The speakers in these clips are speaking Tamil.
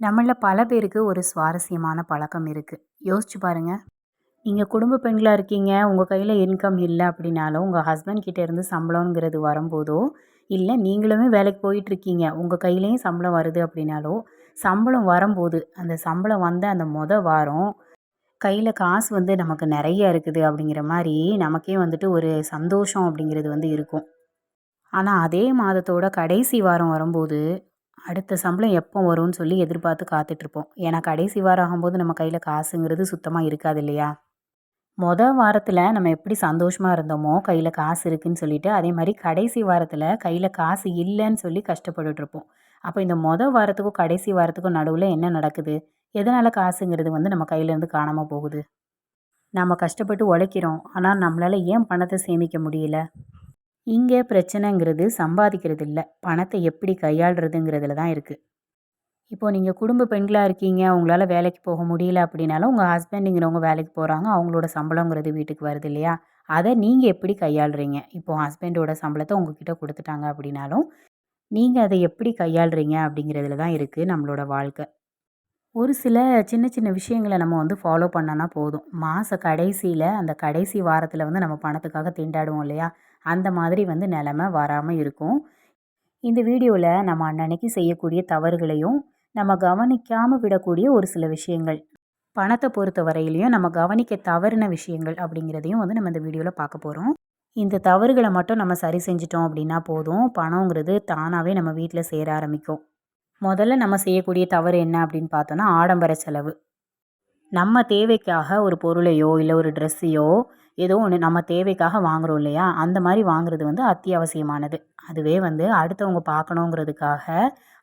நம்மளில் பல பேருக்கு ஒரு சுவாரஸ்யமான பழக்கம் இருக்குது யோசிச்சு பாருங்கள் நீங்கள் குடும்ப பெண்களாக இருக்கீங்க உங்கள் கையில் இன்கம் இல்லை அப்படின்னாலும் உங்கள் ஹஸ்பண்ட் கிட்டேருந்து சம்பளங்கிறது வரும்போதோ இல்லை நீங்களுமே வேலைக்கு போயிட்டுருக்கீங்க உங்கள் கையிலையும் சம்பளம் வருது அப்படின்னாலோ சம்பளம் வரும்போது அந்த சம்பளம் வந்த அந்த மொதல் வாரம் கையில் காசு வந்து நமக்கு நிறைய இருக்குது அப்படிங்கிற மாதிரி நமக்கே வந்துட்டு ஒரு சந்தோஷம் அப்படிங்கிறது வந்து இருக்கும். ஆனால் அதே மாதத்தோட கடைசி வாரம் வரும்போது அடுத்த சம்பளம் எப்போ வரும்னு சொல்லி எதிர்பார்த்து காத்துட்ருப்போம். ஏன்னா கடைசி வாரம் ஆகும்போது நம்ம கையில் காசுங்கிறது சுத்தமாக இருக்காது இல்லையா? மொதல் வாரத்தில் நம்ம எப்படி சந்தோஷமாக இருந்தோமோ கையில் காசு இருக்குதுன்னு சொல்லிட்டு அதே மாதிரி கடைசி வாரத்தில் கையில் காசு இல்லைன்னு சொல்லி கஷ்டப்பட்டுட்ருப்போம். அப்போ இந்த மொதல் வாரத்துக்கும் கடைசி வாரத்துக்கும் நடுவில் என்ன நடக்குது? எதனால் காசுங்கிறது வந்து நம்ம கையிலேருந்து காணாமல் போகுது? நம்ம கஷ்டப்பட்டு உழைக்கிறோம். ஆனால் நம்மளால் ஏன் பணத்தை சேமிக்க முடியல? இங்கே பிரச்சனைங்கிறது சம்பாதிக்கிறது இல்லை பணத்தை எப்படி கையாளுறதுங்கிறதுல தான் இருக்குது இப்போது நீங்கள் குடும்ப பெண்களாக இருக்கீங்க உங்களால் வேலைக்கு போக முடியல அப்படின்னாலும் உங்கள் ஹஸ்பண்டுங்கிறவங்க வேலைக்கு போகிறாங்க அவங்களோட சம்பளங்கிறது வீட்டுக்கு வருது இல்லையா? அதை நீங்கள் எப்படி கையாளுறீங்க? இப்போது ஹஸ்பண்டோட சம்பளத்தை உங்ககிட்ட கொடுத்துட்டாங்க அப்படின்னாலும் நீங்கள் அதை எப்படி கையாளுறீங்க அப்படிங்கிறதுல தான் இருக்குது நம்மளோட வாழ்க்கை. ஒரு சில சின்ன சின்ன விஷயங்களை நம்ம வந்து ஃபாலோ பண்ணோன்னா போதும். மாத கடைசியில் அந்த கடைசி வாரத்தில் வந்து நம்ம பணத்துக்காக திண்டாடுவோம் இல்லையா? அந்த மாதிரி வந்து நிலமை வராமல் இருக்கும். இந்த வீடியோவில் நம்ம அன்னன்னைக்கு செய்யக்கூடிய தவறுகளையும் நம்ம கவனிக்காமல் விடக்கூடிய ஒரு சில விஷயங்கள் பணத்தை பொறுத்த வரையிலையும் நம்ம கவனிக்க தவறின விஷயங்கள் அப்படிங்கிறதையும் வந்து நம்ம இந்த வீடியோவில் பார்க்க போகிறோம் இந்த தவறுகளை மட்டும் நம்ம சரி செஞ்சிட்டோம் அப்படின்னா போதும். பணங்கிறது தானாகவே நம்ம வீட்டில் சேர ஆரம்பிக்கும். முதல்ல நம்ம செய்யக்கூடிய தவறு என்ன அப்படின்னு பார்த்தோன்னா ஆடம்பர செலவு. நம்ம தேவைக்காக ஒரு பொருளையோ இல்லை ஒரு ட்ரெஸ்ஸையோ ஏதோ ஒன்று நம்ம தேவைக்காக வாங்குகிறோம் இல்லையா? அந்த மாதிரி வாங்குறது வந்து அத்தியாவசியமானது. அதுவே வந்து அடுத்தவங்க பார்க்கணுங்கிறதுக்காக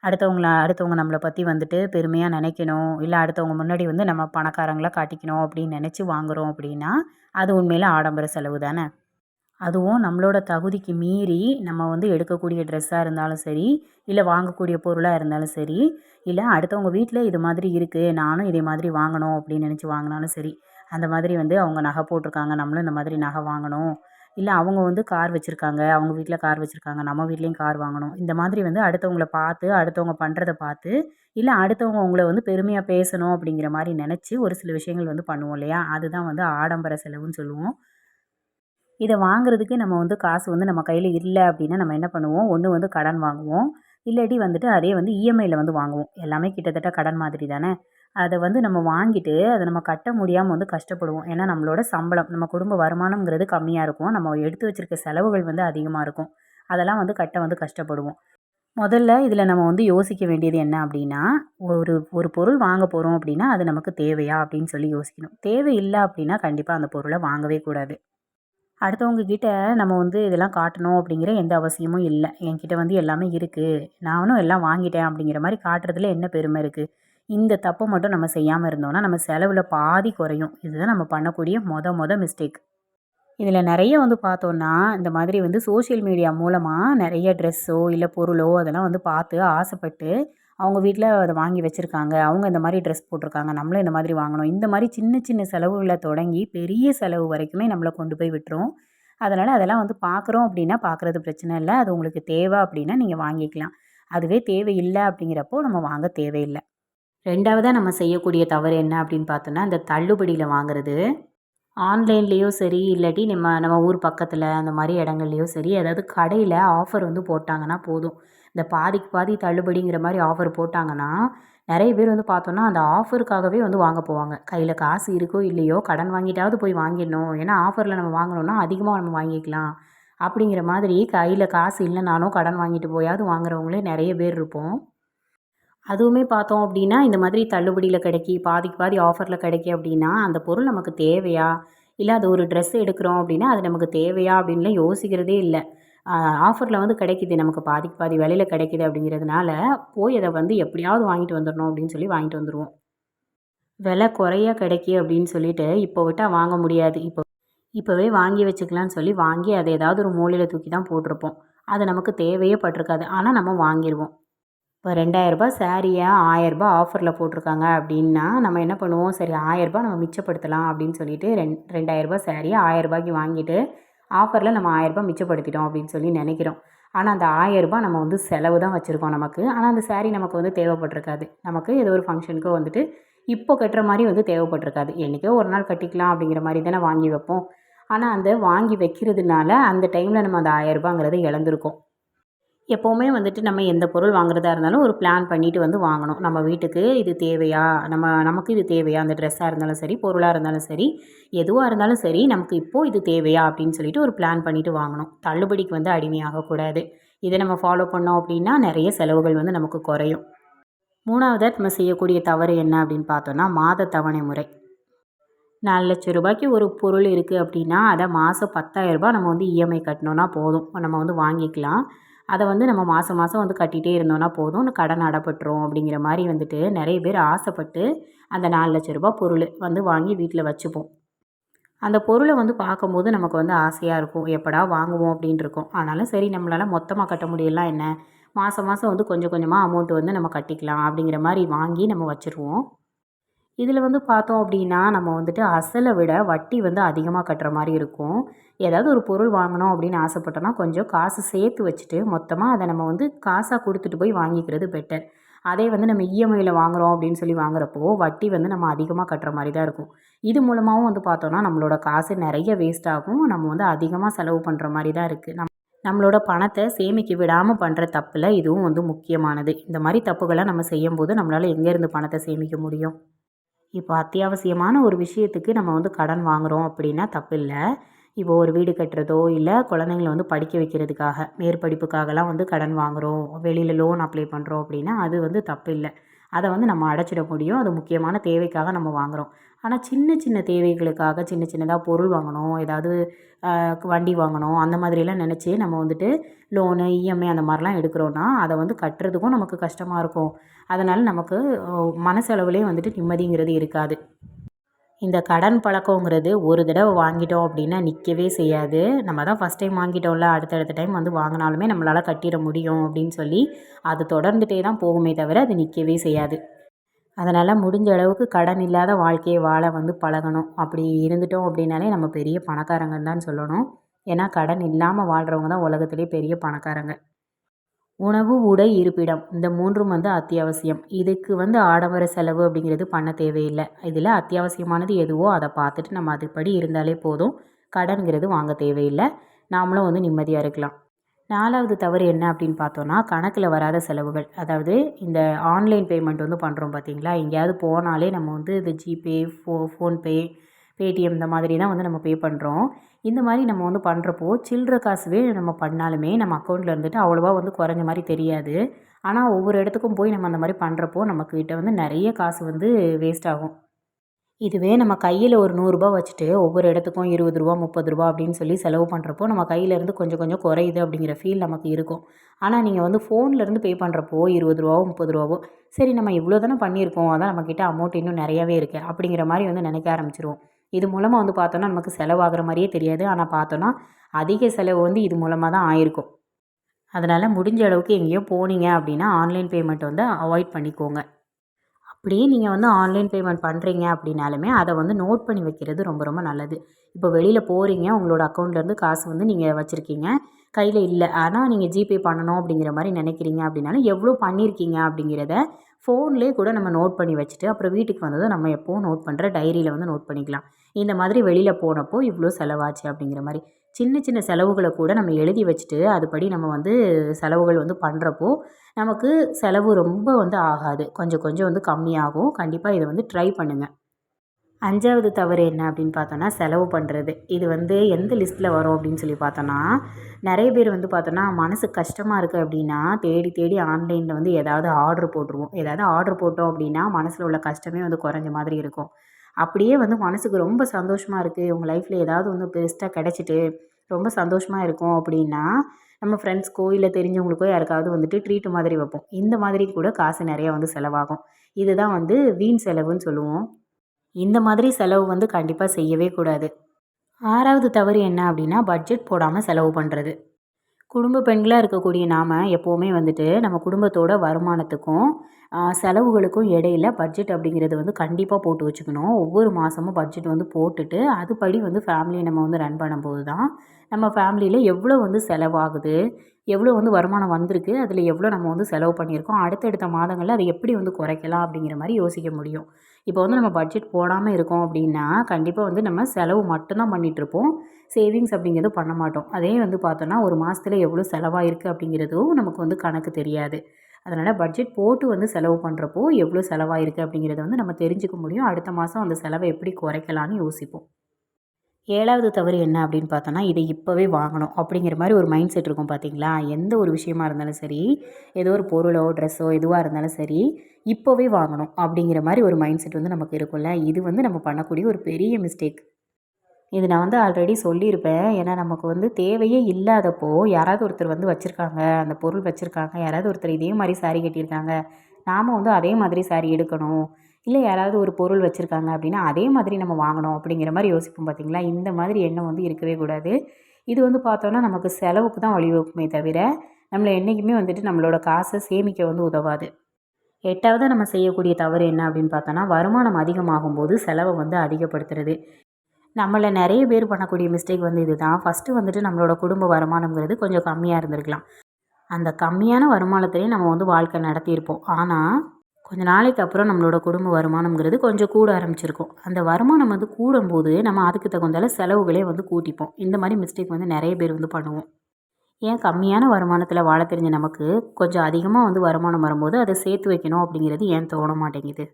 அடுத்தவங்கள அடுத்தவங்க நம்மளை பற்றி வந்துட்டு பெருமையாக நினைக்கணும். இல்லை அடுத்தவங்க முன்னாடி வந்து நம்ம பணக்காரங்களாக காட்டிக்கணும் அப்படின்னு நினச்சி வாங்குகிறோம் அப்படின்னா அது உண்மையில் ஆடம்பர செலவு தானே? அதுவும் நம்மளோட தகுதிக்கு மீறி நம்ம வந்து எடுக்கக்கூடிய ட்ரெஸ்ஸாக இருந்தாலும் சரி இல்லை வாங்கக்கூடிய பொருளாக இருந்தாலும் சரி இல்லை அடுத்தவங்க வீட்டில் இது மாதிரி இருக்குது நானும் இதே மாதிரி வாங்கணும் அப்படின்னு நினச்சி வாங்கினாலும் சரி அந்த மாதிரி வந்து அவங்க நகை போட்டிருக்காங்க. நம்மளும் இந்த மாதிரி நகை வாங்கணும். இல்லை அவங்க வந்து கார் வச்சுருக்காங்க. அவங்க வீட்டில் கார் வச்சுருக்காங்க. நம்ம வீட்லேயும் கார் வாங்கணும். இந்த மாதிரி வந்து அடுத்தவங்கள பார்த்து அடுத்தவங்க பண்ணுறத பார்த்து இல்லை அடுத்தவங்க உங்களை வந்து பெருமையாக பேசணும் அப்படிங்கிற மாதிரி நினச்சி ஒரு சில விஷயங்கள் வந்து பண்ணுவோம் இல்லையா? அதுதான் வந்து ஆடம்பர செலவுன்னு சொல்லுவோம். இதை வாங்குறதுக்கு நம்ம வந்து காசு வந்து நம்ம கையில் இல்லை அப்படின்னா நம்ம என்ன பண்ணுவோம்? ஒன்று வந்து கடன் வாங்குவோம். இல்லாட்டி வந்துட்டு அதே வந்து இஎம்ஐயில் வந்து வாங்குவோம். எல்லாமே கிட்டத்தட்ட கடன் மாதிரி தானே? அதை வந்து நம்ம வாங்கிட்டு அதை நம்ம கட்ட முடியாமல் வந்து கஷ்டப்படுவோம். ஏன்னா நம்மளோட சம்பளம் நம்ம குடும்ப வருமானம்ங்கிறது கம்மியாக இருக்கும். நம்ம எடுத்து வச்சுருக்க செலவுகள் வந்து அதிகமாக இருக்கும். அதெல்லாம் வந்து கட்ட வந்து கஷ்டப்படுவோம். முதல்ல இதில் நம்ம வந்து யோசிக்க வேண்டியது என்ன அப்படின்னா ஒரு ஒரு பொருள் வாங்க போகிறோம் அப்படின்னா அது நமக்கு தேவையா அப்படின்னு சொல்லி யோசிக்கணும். தேவை இல்லை அப்படின்னா கண்டிப்பாக அந்த பொருளை வாங்கவே கூடாது. அடுத்தவங்க கிட்ட நம்ம வந்து இதெல்லாம் காட்டணும் அப்படிங்கிற எந்த அவசியமும் இல்லை. என்கிட்ட வந்து எல்லாமே இருக்குது நானும் எல்லாம் வாங்கிட்டேன் அப்படிங்கிற மாதிரி காட்டுறதுல என்ன பெருமை இருக்குது இந்த தப்பை மட்டும் நம்ம செய்யாமல் இருந்தோம்னா நம்ம செலவில் பாதி குறையும். இதுதான் நம்ம பண்ணக்கூடிய மொத மொத மிஸ்டேக் இதில் நிறைய வந்து பார்த்தோன்னா இந்த மாதிரி வந்து சோஷியல் மீடியா மூலமாக நிறைய ட்ரெஸ்ஸோ இல்லை பொருளோ அதெல்லாம் வந்து பார்த்து ஆசைப்பட்டு அவங்க வீட்டில் அதை வாங்கி வச்சுருக்காங்க. அவங்க இந்த மாதிரி ட்ரெஸ் போட்டிருக்காங்க. நம்மளும் இந்த மாதிரி வாங்கணும். இந்த மாதிரி சின்ன சின்ன செலவுகளை தொடங்கி பெரிய செலவு வரைக்குமே நம்மளை கொண்டு போய் விட்டுரும். அதனால் அதெல்லாம் வந்து பார்க்குறோம் அப்படின்னா பார்க்குறது பிரச்சனை இல்லை. அது உங்களுக்கு தேவை அப்படின்னா நீங்கள் வாங்கிக்கலாம். அதுவே தேவையில்லை அப்படிங்கிறப்போ நம்ம வாங்க தேவையில்லை. ரெண்டாவதாக நம்ம செய்யக்கூடிய தவறு என்ன அப்படின்னு பார்த்தோன்னா இந்த தள்ளுபடியில் வாங்குறது. ஆன்லைன்லேயோ சரி இல்லாட்டி நம்ம நம்ம ஊர் பக்கத்தில் அந்த மாதிரி இடங்கள்லையோ சரி அதாவது கடையில் ஆஃபர் வந்து போட்டாங்கன்னா போதும். இந்த பாதிக்கு பாதி தள்ளுபடிங்கிற மாதிரி ஆஃபர் போட்டாங்கன்னா நிறைய பேர் வந்து பார்த்தோன்னா அந்த ஆஃபருக்காகவே வந்து வாங்க போவாங்க. கையில் காசு இருக்கோ இல்லையோ கடன் வாங்கிட்டாவது போய் வாங்கிடணும். ஏன்னா ஆஃபரில் நம்ம வாங்கினோன்னா அதிகமாக நம்ம வாங்கிக்கலாம். அப்படிங்கிற மாதிரி கையில் காசு இல்லைனாலும் கடன் வாங்கிட்டு போயாவது வாங்குறவங்களே நிறைய பேர் இருப்போம். அதுவுமே பார்த்தோம் அப்படின்னா இந்த மாதிரி தள்ளுபடியில் கிடைக்கி பாதிக்கு பாதி ஆஃபரில் கிடைக்கி அப்படின்னா அந்த பொருள் நமக்கு தேவையா? இல்லை அது ஒரு ட்ரெஸ் எடுக்கிறோம் அப்படின்னா அது நமக்கு தேவையா? அப்படின்லாம் யோசிக்கிறதே இல்லை. ஆஃபரில் வந்து கிடைக்கிது நமக்கு பாதிக்கு பாதி விலையில் கிடைக்கிது அப்படிங்கிறதுனால போய் அதை வந்து எப்படியாவது வாங்கிட்டு வந்துடணும் அப்படின்னு சொல்லி வாங்கிட்டு வந்துடுவோம் விலை குறையா கிடைக்கி அப்படின்னு சொல்லிட்டு இப்போ விட்டால் வாங்க முடியாது. இப்போ இப்போவே வாங்கி வச்சுக்கலான்னு சொல்லி வாங்கி அதை ஏதாவது ஒரு மூலையில் தூக்கி தான் போட்டிருப்போம். அது நமக்கு தேவையே பட்டிருக்காது. ஆனால் நம்ம வாங்கிடுவோம். இப்போ ரெண்டாயிரரூபா சாரியை ஆயரரூபா ஆஃபரில் போட்டிருக்காங்க அப்படின்னா நம்ம என்ன பண்ணுவோம்? சரி ஆயரரூபா நம்ம மிச்சப்படுத்தலாம் அப்படின்னு சொல்லிட்டு ரெண் ரெண்டாயிரரூபா சாரியை ஆயரரூபாய்க்கு வாங்கிட்டு ஆஃபரில் நம்ம ஆயரரூபா மிச்சப்படுத்திட்டோம் அப்படின்னு சொல்லி நினைக்கிறோம். ஆனால் அந்த ஆயரரூபா நம்ம வந்து செலவு தான் வச்சுருக்கோம் நமக்கு. ஆனால் அந்த saree நமக்கு வந்து தேவைப்பட்டிருக்காது. நமக்கு ஏதோ ஒரு ஃபங்க்ஷனுக்கோ வந்துட்டு இப்போ கட்டுற மாதிரி வந்து தேவைப்பட்டிருக்காது. என்றைக்கோ ஒரு நாள் கட்டிக்கலாம் அப்படிங்கிற மாதிரி தானே வாங்கி வைப்போம். ஆனால் அந்த வாங்கி வைக்கிறதுனால அந்த டைமில் நம்ம அந்த ஆயரரூபாங்கிறத இழந்திருக்கோம். எப்போவுமே வந்துட்டு நம்ம எந்த பொருள் வாங்குறதா இருந்தாலும் ஒரு பிளான் பண்ணிட்டு வந்து வாங்கணும். நம்ம வீட்டுக்கு இது தேவையா? நம்ம நமக்கு இது தேவையா? அந்த ட்ரெஸ்ஸாக இருந்தாலும் சரி பொருளாக இருந்தாலும் சரி எதுவாக இருந்தாலும் சரி நமக்கு இப்போது இது தேவையா? அப்படின்னு சொல்லிட்டு ஒரு பிளான் பண்ணிட்டு வாங்கணும். தள்ளுபடிக்கு வந்து அடிமையாகக்கூடாது. இதை நம்ம ஃபாலோ பண்ணோம் அப்படின்னா நிறைய செலவுகள் வந்து நமக்கு குறையும். மூணாவதாக நம்ம செய்யக்கூடிய தவறு என்ன அப்படின்னு பார்த்தோன்னா மாத தவணை முறை. நாலு லட்ச ரூபாய்க்கு ஒரு பொருள் இருக்குது அப்படின்னா அதை மாதம் பத்தாயிரரூபா நம்ம வந்து இஎம்ஐ கட்டினோன்னா போதும். நம்ம வந்து வாங்கிக்கலாம். அதை வந்து நம்ம மாதம் மாதம் வந்து கட்டிகிட்டே இருந்தோன்னா போதும். கடன் அடப்பட்டுரும் அப்படிங்கிற மாதிரி வந்துட்டு நிறைய பேர் ஆசைப்பட்டு அந்த நாலு லட்ச ரூபா பொருள் வந்து வாங்கி வீட்டில் வச்சுப்போம். அந்த பொருளை வந்து பார்க்கும்போது நமக்கு வந்து ஆசையாக இருக்கும். எப்படா வாங்குவோம் அப்படின்ட்டு இருக்கும். ஆனாலும் சரி நம்மளால் மொத்தமாக கட்ட முடியலாம் என்ன? மாதம் மாதம் வந்து கொஞ்சம் கொஞ்சமாக அமௌண்ட் வந்து நம்ம கட்டிக்கலாம் அப்படிங்கிற மாதிரி வாங்கி நம்ம வச்சுருவோம். இதில் வந்து பார்த்தோம் அப்படின்னா நம்ம வந்துட்டு அசலை விட வட்டி வந்து அதிகமாக கட்டுற மாதிரி இருக்கும். ஏதாவது ஒரு பொருள் வாங்கணும் அப்படின்னு ஆசைப்பட்டோன்னா கொஞ்சம் காசு சேர்த்து வச்சுட்டு மொத்தமாக அதை நம்ம வந்து காசாக கொடுத்துட்டு போய் வாங்கிக்கிறது பெட்டர் அதே வந்து நம்ம இஎம்ஐயில் வாங்குகிறோம் அப்படின்னு சொல்லி வாங்குறப்போ வட்டி வந்து நம்ம அதிகமாக கட்டுற மாதிரி தான் இருக்கும். இது மூலமாகவும் வந்து பார்த்தோன்னா நம்மளோட காசு நிறைய வேஸ்ட் ஆகும். நம்ம வந்து அதிகமாக செலவு பண்ணுற மாதிரி தான் இருக்குது நம் நம்மளோட பணத்தை சேமிக்க விடாமல் பண்ணுற தப்பில் இதுவும் வந்து முக்கியமானது. இந்த மாதிரி தப்புகளை நம்ம செய்யும்போது நம்மளால் எங்கேருந்து பணத்தை சேமிக்க முடியும்? இப்போ அத்தியாவசியமான ஒரு விஷயத்துக்கு நம்ம வந்து கடன் வாங்குகிறோம் அப்படின்னா தப்பில்லை. இப்போ ஒரு வீடு கட்டுறதோ இல்லை குழந்தைங்கள வந்து படிக்க வைக்கிறதுக்காக மேற்படிப்புக்காகலாம் வந்து கடன் வாங்குகிறோம் வெளியில் லோன் அப்ளை பண்ணுறோம் அப்படின்னா அது வந்து தப்பு இல்லை அதை வந்து நம்ம அடைச்சிட முடியும். அது முக்கியமான தேவைக்காக நம்ம வாங்குகிறோம் ஆனால் சின்ன சின்ன தேவைகளுக்காக சின்ன சின்னதாக பொருள் வாங்கணும். ஏதாவது வண்டி வாங்கணும். அந்த மாதிரிலாம் நினச்சி நம்ம வந்துட்டு லோனு இஎம்ஐ அந்த மாதிரிலாம் எடுக்கிறோன்னா அதை வந்து கட்டுறதுக்கும் நமக்கு கஷ்டமாக இருக்கும். அதனால் நமக்கு மனசளவுலேயே வந்துட்டு நிம்மதிங்கிறது இருக்காது. இந்த கடன் பழக்கங்கிறது ஒரு தடவை வாங்கிட்டோம் அப்படின்னா நிற்கவே செய்யாது. நம்ம தான் ஃபஸ்ட் டைம் வாங்கிட்டோம்ல அடுத்தடுத்த டைம் வந்து வாங்கினாலுமே நம்மளால் கட்டிட முடியும் அப்படின்னு சொல்லி அது தொடர்ந்துகிட்டே தான் போகுமே தவிர அது நிற்கவே செய்யாது. அதனால் முடிஞ்ச அளவுக்கு கடன் இல்லாத வாழ்க்கையை வாழ வந்து பழகணும். அப்படி இருந்துட்டோம் அப்படின்னாலே நம்ம பெரிய பணக்காரங்கன்னு தான் சொல்லணும். ஏன்னா கடன் இல்லாமல் வாழ்கிறவங்க தான் உலகத்திலே பெரிய பணக்காரங்க. உணவு உடை இருப்பிடம் இந்த மூன்றும் வந்து அத்தியாவசியம். இதுக்கு வந்து ஆடம்பர செலவு அப்படிங்கிறது பண்ண தேவையில்லை. இதில் அத்தியாவசியமானது எதுவோ அதை பார்த்துட்டு நம்ம அதுபடி இருந்தாலே போதும். கடன்கிறது வாங்க தேவையில்லை. நாமளும் வந்து நிம்மதியாக இருக்கலாம். நாலாவது தவறு என்ன அப்படின்னு பார்த்தோன்னா கணக்கில் வராத செலவுகள். அதாவது இந்த ஆன்லைன் பேமெண்ட் வந்து பண்ணுறோம் பார்த்தீங்களா? எங்கேயாவது போனாலே நம்ம வந்து இந்த ஜிபே ஃபோ ஃபோன்பே பேடிஎம் இந்த மாதிரி தான் வந்து நம்ம பே பண்ணுறோம் இந்த மாதிரி நம்ம வந்து பண்ணுறப்போ சில்லற காசுவே நம்ம பண்ணாலுமே நம்ம அக்கௌண்ட்டில் இருந்துட்டு அவ்வளோவா வந்து குறைஞ்ச மாதிரி தெரியாது. ஆனால் ஒவ்வொரு இடத்துக்கும் போய் நம்ம அந்த மாதிரி பண்ணுறப்போ நம்மக்கிட்ட வந்து நிறைய காசு வந்து வேஸ்ட் ஆகும். இதுவே நம்ம கையில் ஒரு நூறுரூபா வச்சுட்டு ஒவ்வொரு இடத்துக்கும் இருபது ரூபா முப்பது ரூபா அப்படின்னு சொல்லி செலவு பண்ணுறப்போ நம்ம கையிலேருந்து கொஞ்சம் கொஞ்சம் குறையுது அப்படிங்கிற ஃபீல் நமக்கு இருக்கும். ஆனால் நீங்கள் வந்து ஃபோன்லேருந்து பே பண்ணுறப்போ இருபது ரூபாவோ முப்பது ரூபாவோ சரி நம்ம இவ்வளோ தானே பண்ணியிருக்கோம் அதான் நம்மக்கிட்ட அமௌண்ட் இன்னும் நிறையாவே இருக்குது அப்படிங்கிற மாதிரி வந்து நினைக்க ஆரம்பிச்சிருவோம். இது மூலமாக வந்து பார்த்தோன்னா நமக்கு செலவாகிற மாதிரியே தெரியாது. ஆனால் பார்த்தோன்னா அதிக செலவு வந்து இது மூலமாக தான் ஆயிருக்கும். அதனால் முடிஞ்ச அளவுக்கு எங்கேயோ போனீங்க அப்படின்னா ஆன்லைன் பேமெண்ட் வந்து அவாய்ட் பண்ணிக்கோங்க. அப்படியே நீங்கள் வந்து ஆன்லைன் பேமெண்ட் பண்ணுறீங்க அப்படின்னாலுமே அதை வந்து நோட் பண்ணி வைக்கிறது ரொம்ப ரொம்ப நல்லது. இப்போ வெளியில் போகிறீங்க உங்களோட அக்கௌண்ட்லேருந்து காசு வந்து நீங்கள் வச்சுருக்கீங்க. கையில் இல்லை. ஆனால் நீங்கள் ஜிபே பண்ணணும் அப்படிங்கிற மாதிரி நினைக்கிறீங்க அப்படின்னாலும் எவ்வளோ பண்ணியிருக்கீங்க அப்படிங்கிறத ஃபோன்லேயே கூட நம்ம நோட் பண்ணி வச்சுட்டு அப்புறம் வீட்டுக்கு வந்ததும் நம்ம எப்போவும் நோட் பண்ணுற டைரியில் வந்து நோட் பண்ணிக்கலாம். இந்த மாதிரி வெளியில் போனப்போ இவ்வளோ செலவாச்சு அப்படிங்கிற மாதிரி. சின்ன சின்ன செலவுகளை கூட நம்ம எழுதி வச்சுட்டு அதுபடி நம்ம வந்து செலவுகள் வந்து பண்ணுறப்போ நமக்கு செலவு ரொம்ப வந்து ஆகாது. கொஞ்சம் கொஞ்சம் வந்து கம்மியாகும். கண்டிப்பாக இதை வந்து ட்ரை பண்ணுங்கள் அஞ்சாவது தவறு என்ன அப்படின்னு பார்த்தோன்னா செலவு பண்ணுறது இது வந்து எந்த லிஸ்ட்டில் வரும் அப்படின்னு சொல்லி பார்த்தோன்னா நிறைய பேர் வந்து பார்த்தோன்னா மனசு கஷ்டமாக இருக்குது அப்படின்னா தேடி தேடி ஆன்லைனில் வந்து ஏதாவது ஆர்டர் போட்டுருவோம். ஏதாவது ஆர்டர் போட்டோம் அப்படின்னா மனசில் உள்ள கஷ்டமே வந்து குறைஞ்ச மாதிரி இருக்கும். அப்படியே வந்து மனசுக்கு ரொம்ப சந்தோஷமாக இருக்குது உங்கள் லைஃப்பில் ஏதாவது ஒன்று பெஸ்ட்டாக கிடச்சிட்டு ரொம்ப சந்தோஷமாக இருக்கும் அப்படின்னா நம்ம ஃப்ரெண்ட்ஸ்க்கோ இல்லை தெரிஞ்சவங்களுக்கோ யாருக்காவது வந்துட்டு ட்ரீட்டு மாதிரி வைப்போம். இந்த மாதிரி கூட காசு நிறையா வந்து செலவாகும். இதுதான் வந்து வீண் செலவுன்னு சொல்லுவோம். இந்த மாதிரி செலவு வந்து கண்டிப்பாக செய்யவே கூடாது. ஆறாவது தவறு என்ன அப்படின்னா பட்ஜெட் போடாமல் செலவு பண்ணுறது குடும்ப பெண்களாக இருக்கக்கூடிய நாம் எப்போவுமே வந்துட்டு நம்ம குடும்பத்தோட வருமானத்துக்கும் செலவுகளுக்கும் இடையில பட்ஜெட் அப்படிங்கிறது வந்து கண்டிப்பாக போட்டு வச்சுக்கணும். ஒவ்வொரு மாதமும் பட்ஜெட் வந்து போட்டுட்டு அதுபடி வந்து ஃபேமிலியை நம்ம வந்து ரன் பண்ணும்போது தான் நம்ம ஃபேமிலியில் எவ்வளோ வந்து செலவாகுது எவ்வளோ வந்து வருமானம் வந்திருக்கு அதில் எவ்வளோ நம்ம வந்து செலவு பண்ணியிருக்கோம் அடுத்தடுத்த மாதங்களில் அதை எப்படி வந்து குறைக்கலாம் அப்படிங்கிற மாதிரி யோசிக்க முடியும். இப்போ வந்து நம்ம பட்ஜெட் போடாமல் இருக்கோம் அப்படின்னா கண்டிப்பாக வந்து நம்ம செலவு மட்டும்தான் பண்ணிகிட்ருப்போம் சேவிங்ஸ் அப்படிங்கிறது பண்ண மாட்டோம். அதே வந்து பார்த்தோன்னா ஒரு மாதத்துல எவ்வளோ செலவாயிருக்கு அப்படிங்கிறதும் நமக்கு வந்து கணக்கு தெரியாது. அதனால் பட்ஜெட் போட்டு வந்து செலவு பண்ணுறப்போ எவ்வளோ செலவாயிருக்கு அப்படிங்கிறத வந்து நம்ம தெரிஞ்சுக்க முடியும். அடுத்த மாதம் அந்த செலவை எப்படி குறைக்கலான்னு யோசிப்போம். ஏழாவது தவறு என்ன அப்படின்னு பார்த்தோன்னா இதை இப்போவே வாங்கணும் அப்படிங்கிற மாதிரி ஒரு மைண்ட் செட் இருக்கும் பார்த்தீங்களா? எந்த ஒரு விஷயமா இருந்தாலும் சரி ஏதோ ஒரு பொருளோ ட்ரெஸ்ஸோ எதுவாக இருந்தாலும் சரி இப்போவே வாங்கணும் அப்படிங்கிற மாதிரி ஒரு மைண்ட் செட் வந்து நமக்கு இருக்கும்ல. இது வந்து நம்ம பண்ணக்கூடிய ஒரு பெரிய மிஸ்டேக் இது நான் வந்து ஆல்ரெடி சொல்லியிருப்பேன். ஏன்னா நமக்கு வந்து தேவையே இல்லாதப்போ யாராவது ஒருத்தர் வந்து வச்சுருக்காங்க அந்த பொருள் வச்சுருக்காங்க யாராவது ஒருத்தர் இதே மாதிரி சாரி கட்டியிருக்காங்க. நாம் வந்து அதே மாதிரி சாரி எடுக்கணும். இல்லை யாராவது ஒரு பொருள் வச்சுருக்காங்க அப்படின்னா அதே மாதிரி நம்ம வாங்கணும் அப்படிங்கிற மாதிரி யோசிப்போம் பார்த்திங்களா இந்த மாதிரி எண்ணம் வந்து இருக்கவே கூடாது. இது வந்து பார்த்தோன்னா நமக்கு செலவுக்கு தான் வழிவகுக்குமே தவிர நம்மளை என்றைக்குமே வந்துட்டு நம்மளோட காசை சேமிக்க வந்து உதவாது. எட்டாவது நம்ம செய்யக்கூடிய தவறு என்ன அப்படின்னு பார்த்தோன்னா வருமானம் அதிகமாகும் போது செலவை வந்து அதிகப்படுத்துறது. நம்மளை நிறைய பேர் பண்ணக்கூடிய மிஸ்டேக் வந்து இதுதான். ஃபஸ்ட்டு வந்துட்டு நம்மளோட குடும்ப வருமானம்ங்கிறது கொஞ்சம் கம்மியாக இருந்திருக்கலாம். அந்த கம்மியான வருமானத்திலே நம்ம வந்து வாழ்க்கை நடத்தியிருப்போம். ஆனால் கொஞ்ச நாளைக்கு அப்புறம் நம்மளோட குடும்ப வருமானம்ங்கிறது கொஞ்சம் கூட ஆரம்பிச்சிருக்கும். அந்த வருமானம் வந்து கூடும்போது நம்ம அதுக்கு தகுந்தால செலவுகளே வந்து கூட்டிப்போம். இந்த மாதிரி மிஸ்டேக் வந்து நிறைய பேர் வந்து பண்ணுவோம். ஏன் கம்மியான வருமானத்தில் வாழ தெரிஞ்ச நமக்கு கொஞ்சம் அதிகமாக வந்து வருமானம் வரும்போது அதை சேர்த்து வைக்கணும் அப்படிங்கிறது ஏன் தோண மாட்டேங்குது?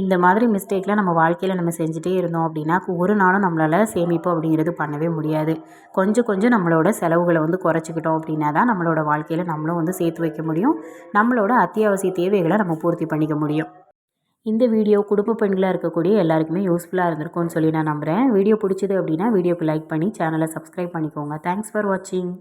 இந்த மாதிரி மிஸ்டேக்கில் நம்ம வாழ்க்கையில் நம்ம செஞ்சுட்டே இருந்தோம் அப்படின்னா ஒரு நாளும் நம்மளால் சேமிப்பு அப்படிங்கிறது பண்ணவே முடியாது. கொஞ்சம் கொஞ்சம் நம்மளோட செலவுகளை வந்து குறைச்சிக்கிட்டோம் அப்படின்னா தான் நம்மளோட வாழ்க்கையில் நம்மளும் வந்து சேர்த்து வைக்க முடியும். நம்மளோட அத்தியாவசிய தேவைகளை நம்ம பூர்த்தி பண்ணிக்க முடியும். இந்த வீடியோ குடும்ப பெண்களாக இருக்கக்கூடிய எல்லாருக்குமே யூஸ்ஃபுல்லாக இருந்திருக்கும்னு சொல்லி நான் நம்புகிறேன் வீடியோ பிடிச்சது அப்படின்னா வீடியோக்கு லைக் பண்ணி சேனலை சப்ஸ்கிரைப் பண்ணிக்கோங்க. தேங்க்ஸ் ஃபார் வாட்சிங்